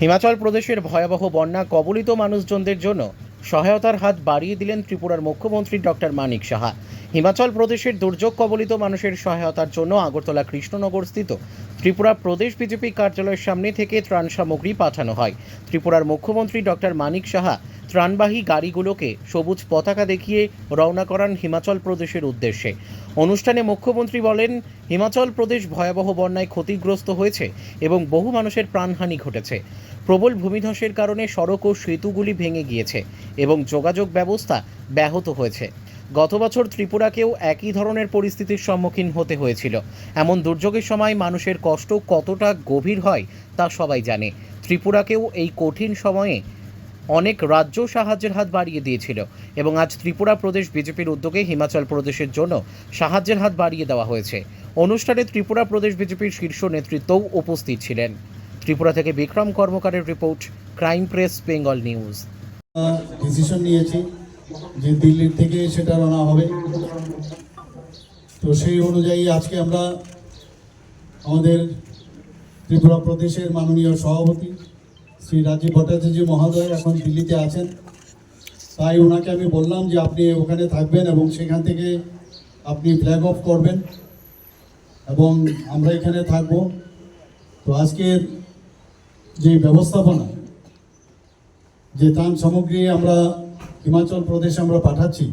হিমাচল প্রদেশের ভয়াবহ বন্যা কবলিত মানুষজনদের জন্য সহায়তার হাত বাড়িয়ে দিলেন ত্রিপুরার মুখ্যমন্ত্রী ডক্টর মানিক সাহা। হিমাচল প্রদেশের দুর্যোগ কবলিত মানুষের সহায়তার জন্য আগরতলা কৃষ্ণনগর স্থিত ত্রিপুরা প্রদেশ বিজেপি কার্যালয়ের সামনে থেকে ত্রাণ সামগ্রী পাঠানো হয়। ত্রিপুরার মুখ্যমন্ত্রী ডক্টর মানিক সাহা ত্রাণবাহী গাড়িগুলোকে সবুজ পতাকা দেখিয়ে রওনা করান হিমাচল প্রদেশের উদ্দেশ্যে। অনুষ্ঠানে মুখ্যমন্ত্রী বলেন, হিমাচল প্রদেশ ভয়াবহ বন্যায় ক্ষতিগ্রস্ত হয়েছে এবং বহু মানুষের প্রাণহানি ঘটেছে। প্রবল ভূমিধসের কারণে সড়ক ও সেতুগুলি ভেঙে গিয়েছে এবং যোগাযোগ ব্যবস্থা ব্যাহত হয়েছে। গত বছর ত্রিপুরাকেও একই ধরনের পরিস্থিতির সম্মুখীন হতে হয়েছিল। এমন দুর্যোগের সময় মানুষের কষ্ট কতটা গভীর হয় তা সবাই জানে। ত্রিপুরাকেও এই কঠিন সময়ে অনেক রাজ্য সাহায্যের হাত বাড়িয়ে দিয়েছিল এবং আজ ত্রিপুরা প্রদেশ বিজেপির উদ্যোগে হিমাচল প্রদেশের জন্য সাহায্যের হাত বাড়িয়ে দেওয়া হয়েছে। অনুষ্ঠানে ত্রিপুরা প্রদেশ বিজেপির শীর্ষ নেতৃত্বও উপস্থিত ছিলেন। ত্রিপুরা থেকে Bikram কর্মকারের report, crime press, Bengal news. Decision নিয়েছি যে দিল্লির থেকে সেটা রানা হবে। তো সেই অনুযায়ী আজকে আমরা আমাদের ত্রিপুরা প্রদেশের মাননীয় সভাপতি শ্রী রাজীব ভট্টাচার্য মহোদয় এখন দিল্লিতে আছেন। তাই ওনাকে আমি বললাম যে আপনি ওখানে থাকবেন এবং সেখান থেকে আপনি ফ্ল্যাগ অফ করবেন এবং আমরা এখানে থাকব। তো আজকের যে ব্যবস্থাপনা, যে ত্রাণ সামগ্রী আমরা হিমাচল প্রদেশে আমরা পাঠাচ্ছি,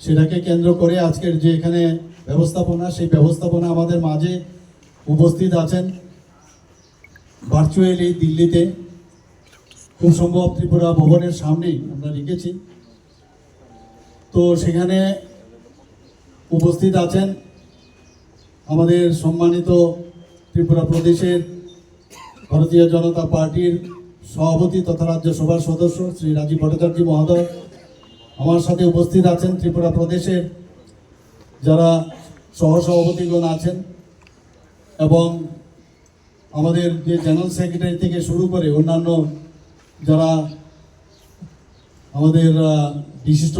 সেটাকে কেন্দ্র করে আজকের যে এখানে ব্যবস্থাপনা, সেই ব্যবস্থাপনা আমাদের মাঝে উপস্থিত আছেন। ভার্চুয়ালি দিল্লিতে খুব সম্ভব ত্রিপুরা ভবনের সামনেই আমরা রেখেছি। তো সেখানে উপস্থিত আছেন আমাদের সম্মানিত ত্রিপুরা প্রদেশের ভারতীয় জনতা পার্টির সভাপতি তথা রাজ্যসভার সদস্য শ্রী রাজীব ভট্টাচার্য মহোদয়। আমার সাথে উপস্থিত আছেন ত্রিপুরা প্রদেশের যারা সহসভাপতিগণ আছেন এবং আমাদের যে জেনারেল সেক্রেটারি থেকে শুরু করে অন্যান্য যারা আমাদের বিশিষ্ট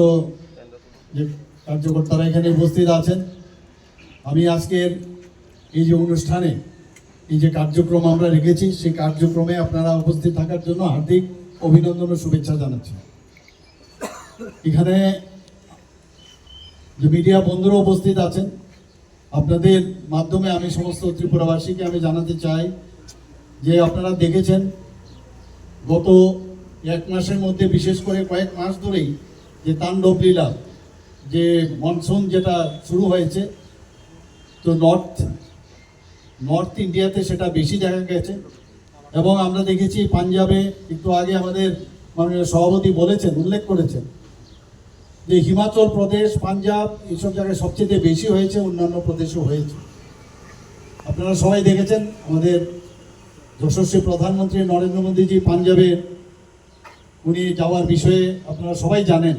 যে কার্যকর্তারা এখানে উপস্থিত আছেন, আমি আজকের এই যে অনুষ্ঠানে এই যে কার্যক্রম আমরা রেখেছি, সেই কার্যক্রমে আপনারা উপস্থিত থাকার জন্য হার্দিক অভিনন্দন ও শুভেচ্ছা জানাচ্ছি। এখানে যে মিডিয়া বন্ধুরা উপস্থিত আছেন আপনাদের মাধ্যমে আমি সমস্ত ত্রিপুরাবাসীকে আমি জানাতে চাই যে আপনারা দেখেছেন, গত এক মাসের মধ্যে, বিশেষ করে কয়েক মাস ধরেই যে তাণ্ডব লীলা, যে মনসুন যেটা শুরু হয়েছে, তো নর্থ নর্থ ইন্ডিয়াতে সেটা বেশি দেখা গেছে। এবং আমরা দেখেছি, পাঞ্জাবে একটু আগে আমাদের মাননীয় সভাপতি বলেছেন, উল্লেখ করেছেন যে হিমাচল প্রদেশ, পাঞ্জাব এইসব জায়গায় সবচেয়ে বেশি হয়েছে, অন্যান্য প্রদেশেও হয়েছে। আপনারা সবাই দেখেছেন আমাদের যশস্বী প্রধানমন্ত্রী নরেন্দ্র মোদীজি পাঞ্জাবে উনি যাওয়ার বিষয়ে আপনারা সবাই জানেন।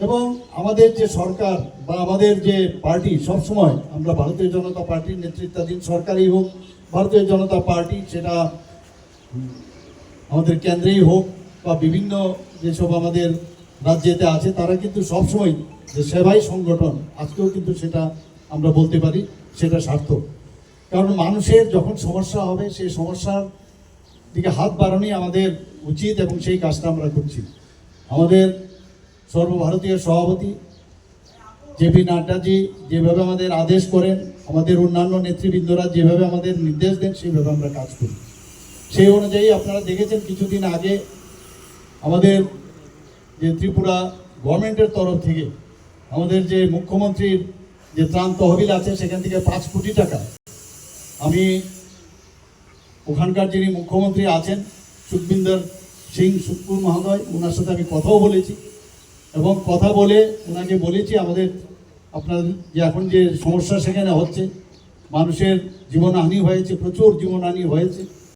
এবং আমাদের যে সরকার বা আমাদের যে পার্টি সব সময় আমরা ভারতীয় জনতা পার্টির নেতৃত্বাধীন সরকারই হোক, ভারতীয় জনতা পার্টি সেটা আমাদের কেন্দ্রেই হোক বা বিভিন্ন যেসব আমাদের রাজ্যেতে আছে, তারা কিন্তু সবসময় যে সেবাই সংগঠন, আজকেও কিন্তু সেটা আমরা বলতে পারি, সেটা সার্থক। কারণ মানুষের যখন সমস্যা হবে, সেই সমস্যার দিকে হাত বাড়ানোই আমাদের উচিত এবং সেই কাজটা আমরা করছি। আমাদের সর্বভারতীয় সভাপতি জেপি নাড্ডাজি যেভাবে আমাদের আদেশ করেন, আমাদের অন্যান্য নেতৃবৃন্দরা যেভাবে আমাদের নির্দেশ দেন, সেইভাবে আমরা কাজ করি। সেই অনুযায়ী আপনারা দেখেছেন, কিছুদিন আগে আমাদের যে ত্রিপুরা গভর্নমেন্টের তরফ থেকে আমাদের যে মুখ্যমন্ত্রীর যে ত্রাণ তহবিল আছে, সেখান থেকে পাঁচ কোটি টাকা আমি ওখানকার যিনি মুখ্যমন্ত্রী আছেন, সুখবিন্দর সিং সুখপুর মহোদয় ওনার সাথে আমি কথাও বলেছি এবং কথা বলে ওনাকে বলেছি আমাদের আপনার যে এখন যে সমস্যা সেখানে হচ্ছে, মানুষের জীবনহানি হয়েছে, প্রচুর জীবনহানি হয়েছে।